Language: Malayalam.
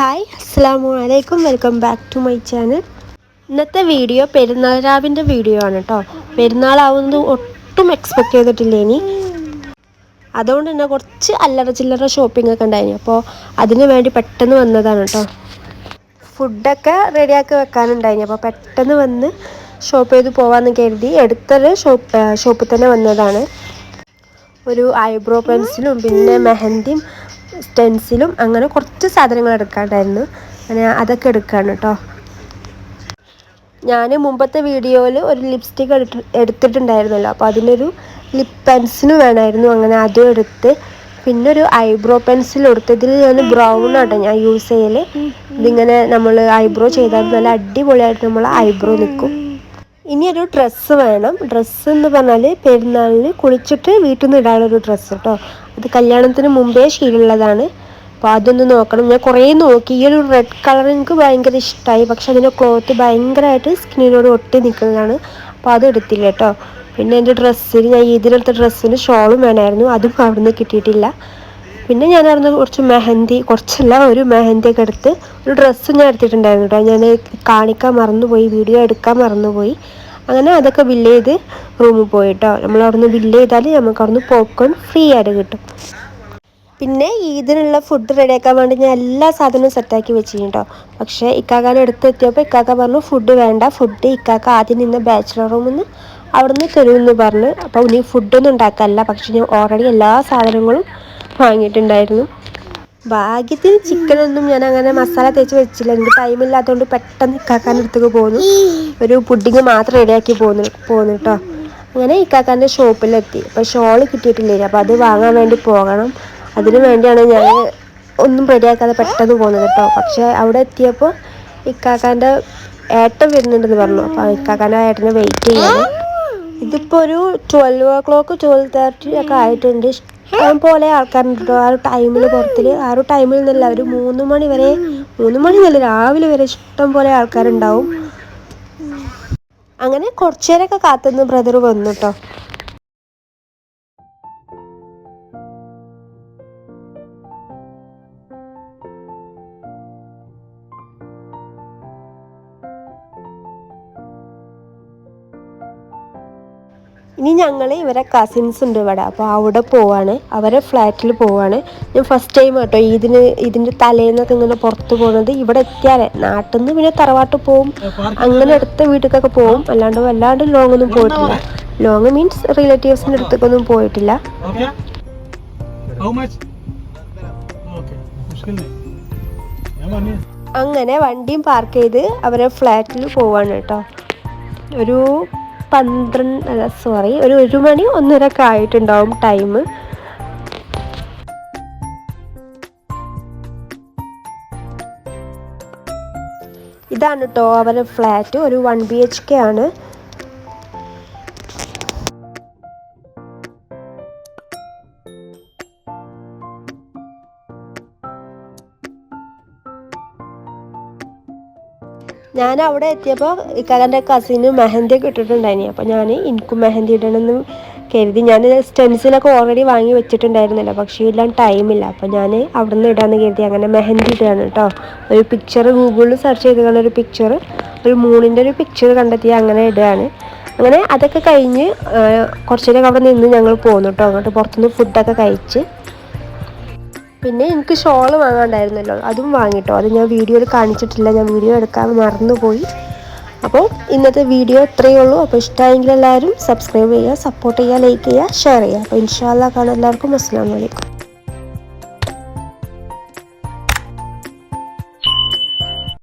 ഹായ് അസ്സാം വലൈക്കും welcome back to my channel. ഇന്നത്തെ വീഡിയോ പെരുന്നാൾ രാവിന്റെ വീഡിയോ ആണ് കേട്ടോ പെരുന്നാളാവുന്നത് ഒട്ടും എക്സ്പെക്ട് ചെയ്തിട്ടില്ല ഇനി. അതുകൊണ്ട് തന്നെ കുറച്ച് അല്ലറ ചില്ലറ ഷോപ്പിംഗ് ഒക്കെ ഉണ്ടായിരുന്നു. അപ്പോൾ അതിന് വേണ്ടി പെട്ടെന്ന് വന്നതാണ് കേട്ടോ ഫുഡൊക്കെ റെഡിയാക്കി വെക്കാനുണ്ടായിരുന്നു. അപ്പോൾ പെട്ടെന്ന് വന്ന് ഷോപ്പ് ചെയ്ത് പോകാമെന്ന് കരുതി എടുത്തൊരു ഷോപ്പ് ഷോപ്പിൽ തന്നെ വന്നതാണ്. ഒരു ഐബ്രോ പെൻസിലും പിന്നെ മെഹന്തിയും സ്റ്റെൻസിലും അങ്ങനെ കുറച്ച് സാധനങ്ങൾ എടുക്കാണ്ടായിരുന്നു. അങ്ങനെ അതൊക്കെ എടുക്കുകയാണ് കേട്ടോ ഞാൻ മുമ്പത്തെ വീഡിയോയിൽ ഒരു ലിപ്സ്റ്റിക് എടുത്തിട്ടുണ്ടായിരുന്നല്ലോ. അപ്പോൾ അതിനൊരു ലിപ് പെൻസിലും വേണമായിരുന്നു അങ്ങനെ അതും എടുത്ത്. പിന്നെ ഒരു ഐബ്രോ പെൻസിൽ എടുത്ത്. ഇതിൽ ഞാൻ ബ്രൗൺ ആട്ടോ ഞാൻ യൂസ് ചെയ്യൽ ഇതിങ്ങനെ നമ്മൾ ഐബ്രോ ചെയ്താൽ നല്ല അടിപൊളിയായിട്ട് നമ്മൾ ഐബ്രോ നിൽക്കും. ഇനി ഒരു ഡ്രസ്സ് വേണം. ഡ്രസ്സ് എന്ന് പറഞ്ഞാൽ പെരുന്നാളിന് കുളിച്ചിട്ട് വീട്ടിൽ നിന്ന് ഇടാനൊരു ഡ്രസ്സ് കേട്ടോ അത് കല്യാണത്തിന് മുമ്പേ ശീലുള്ളതാണ് അപ്പോൾ അതൊന്ന് നോക്കണം. ഞാൻ കുറേ നോക്കി. ഈ ഒരു റെഡ് കളർ എനിക്ക് ഭയങ്കര ഇഷ്ടമായി പക്ഷെ അതിന്റെ ക്ലോത്ത് ഭയങ്കരമായിട്ട് സ്കിന്നിനോട് ഒട്ടി നിൽക്കുന്നതാണ്. അപ്പോൾ അത് എടുത്തില്ല കേട്ടോ പിന്നെ എന്റെ ഡ്രസ്സിന് ഞാൻ ഇതിലെടുത്ത ഡ്രസ്സിന് ഷോളും വേണമായിരുന്നു അതും അവിടുന്ന് കിട്ടിയിട്ടില്ല. പിന്നെ ഞാൻ അവിടുന്ന് കുറച്ച് മെഹന്തി കുറച്ചല്ല ഒരു മെഹന്തിയൊക്കെ എടുത്ത് ഒരു ഡ്രസ്സ് ഞാൻ എടുത്തിട്ടുണ്ടായിരുന്നു കേട്ടോ. ഞാൻ കാണിക്കാൻ മറന്നുപോയി വീഡിയോ എടുക്കാൻ മറന്നുപോയി. അങ്ങനെ അതൊക്കെ ബില്ല് ചെയ്ത് റൂമിൽ പോയി പോയിട്ടോ നമ്മൾ അവിടുന്ന് ബില്ല് ചെയ്താൽ നമുക്ക് അവിടുന്ന് പോപ്കോൺ ഫ്രീ ആയിട്ട് കിട്ടും. പിന്നെ ഈദിനുള്ള ഫുഡ് റെഡിയാക്കാൻ വേണ്ടി ഞാൻ എല്ലാ സാധനവും സെറ്റാക്കി വെച്ചു കേട്ടോ. പക്ഷേ ഇക്കാക്കാൻ എടുത്തെത്തിയപ്പോൾ ഇക്കാക്ക പറഞ്ഞു ഫുഡ് വേണ്ട ഫുഡ് ഇക്കാക്ക ആദ്യം നിന്ന് ബാച്ചിലർ റൂമിൽ നിന്ന് അവിടുന്ന് തരുമെന്ന് പറഞ്ഞു. അപ്പോൾ ഇനി ഫുഡൊന്നും ഉണ്ടാക്കാനല്ല. പക്ഷേ ഞാൻ ഓൾറെഡി എല്ലാ സാധനങ്ങളും വാങ്ങിയിട്ടുണ്ടായിരുന്നു. ഭാഗ്യത്തിൽ ചിക്കനൊന്നും ഞാൻ അങ്ങനെ മസാല തേച്ച് വെച്ചില്ല. എനിക്ക് ടൈമില്ലാത്തതുകൊണ്ട് പെട്ടെന്ന് ഇക്കാക്കാന്റെ അടുത്തേക്ക് പോന്നു. ഒരു പുഡിങ് മാത്രം റെഡിയാക്കി പോന്നു പോന്നു കേട്ടോ അങ്ങനെ ഇക്കാക്കാന്റെ ഷോപ്പിലെത്തി അപ്പോൾ ഷോൾ കിട്ടിയിട്ടില്ലേ അപ്പോൾ അത് വാങ്ങാൻ വേണ്ടി പോകണം. അതിനു വേണ്ടിയാണ് ഞാൻ ഒന്നും റെഡിയാക്കാതെ പെട്ടെന്ന് പോകുന്നത് കേട്ടോ പക്ഷേ അവിടെ എത്തിയപ്പോൾ ഇക്കാക്കാന്റെ ഏട്ടൻ വരുന്നുണ്ടെന്ന് പറഞ്ഞു. അപ്പോൾ ഇക്കാക്കാന്റെ ഏട്ടനെ വെയിറ്റ് ചെയ്യണം. ഇതിപ്പോൾ ഒരു twelve o'clock twelve thirty ഒക്കെ ആയിട്ടുണ്ട്. പോലെ ആൾക്കാരുണ്ട് ആ ഒരു ടൈമിൽ പുറത്തിൽ ആ ഒരു ടൈമിൽ നിന്നല്ല ഒരു മൂന്ന് മണി വരെ മൂന്ന് മണി നല്ല രാവിലെ വരെ ഇഷ്ടം പോലെ ആൾക്കാരുണ്ടാവും. അങ്ങനെ കുറച്ചു നേരമൊക്കെ കാത്തുനിന്ന് ബ്രദർ വന്നു കേട്ടോ ഇനി ഞങ്ങൾ ഇവരെ കസിൻസ് ഉണ്ട് ഇവിടെ. അപ്പോൾ അവിടെ പോവാണ്. അവരെ ഫ്ലാറ്റിൽ പോവാണ്. ഞാൻ ഫസ്റ്റ് ടൈം കേട്ടോ ഇതിന് ഇതിന്റെ തലേന്നൊക്കെ ഇങ്ങനെ പുറത്ത് പോകുന്നത്. ഇവിടെ എത്തിയാലേ. നാട്ടിൽ നിന്ന് പിന്നെ തറവാട്ട് പോവും. അങ്ങനെ അടുത്ത വീട്ടിലേക്കൊക്കെ പോവും. അല്ലാണ്ട് വല്ലാണ്ട് ലോങ് ഒന്നും പോയിട്ടില്ല. ലോങ് മീൻസ് റിലേറ്റീവ്സിന്റെ അടുത്തേക്കൊന്നും പോയിട്ടില്ല. അങ്ങനെ വണ്ടിയും പാർക്ക് ചെയ്ത് അവരെ ഫ്ലാറ്റിൽ പോവാണ് കേട്ടോ. ഒരു പന്ത്രണ്ട് സോറി ഒരു ഒരു മണി ഒന്നര ഒക്കെ ആയിട്ടുണ്ടാവും ടൈം ഇതാണ് കേട്ടോ അവരുടെ ഫ്ലാറ്റ് ഒരു വൺ ബി എച്ച് കെ ആണ്. ഞാൻ അവിടെ എത്തിയപ്പോൾ ഇക്കാലന്റെ കസിന് മെഹന്തി ഒക്കെ അപ്പോൾ ഞാൻ എനിക്കും മെഹന്തി ഇടണമെന്ന് കരുതി. ഞാൻ സ്റ്റെൻസിലൊക്കെ ഓൾറെഡി വാങ്ങി വെച്ചിട്ടുണ്ടായിരുന്നില്ല. പക്ഷേ എല്ലാം ടൈമില്ല അപ്പോൾ ഞാൻ അവിടെ നിന്ന് ഇടാമെന്ന് കരുതി. അങ്ങനെ മെഹന്തി ഇടുകയാണ് കേട്ടോ ഒരു പിക്ചർ ഗൂഗിളിൽ സെർച്ച് ചെയ്ത് ഒരു പിക്ചർ ഒരു മൂണിന്റെ ഒരു പിക്ചർ കണ്ടെത്തി അങ്ങനെ ഇടുകയാണ്. അങ്ങനെ അതൊക്കെ കഴിഞ്ഞ് കുറച്ചു നേരം അവിടെ നിന്ന് ഞങ്ങൾ പോന്നു കേട്ടോ അങ്ങോട്ട് പുറത്തുനിന്ന് ഫുഡൊക്കെ കഴിച്ച് പിന്നെ എനിക്ക് ഷോൾ വാങ്ങാണ്ടായിരുന്നല്ലോ. അതും വാങ്ങിട്ടോ. അത് ഞാൻ വീഡിയോയിൽ കാണിച്ചിട്ടില്ല. ഞാൻ വീഡിയോ എടുക്കാൻ മറന്നുപോയി. അപ്പോൾ ഇന്നത്തെ വീഡിയോ ഇത്രയേ ഉള്ളൂ. അപ്പോൾ ഇഷ്ടമായെങ്കിൽ എല്ലാവരും സബ്സ്ക്രൈബ് ചെയ്യുക സപ്പോർട്ട് ചെയ്യുക ലൈക്ക് ചെയ്യുക ഷെയർ ചെയ്യുക. അപ്പോൾ ഇൻഷാല്ല കാണാൻ എല്ലാവർക്കും അസ്സാം വലൈക്കും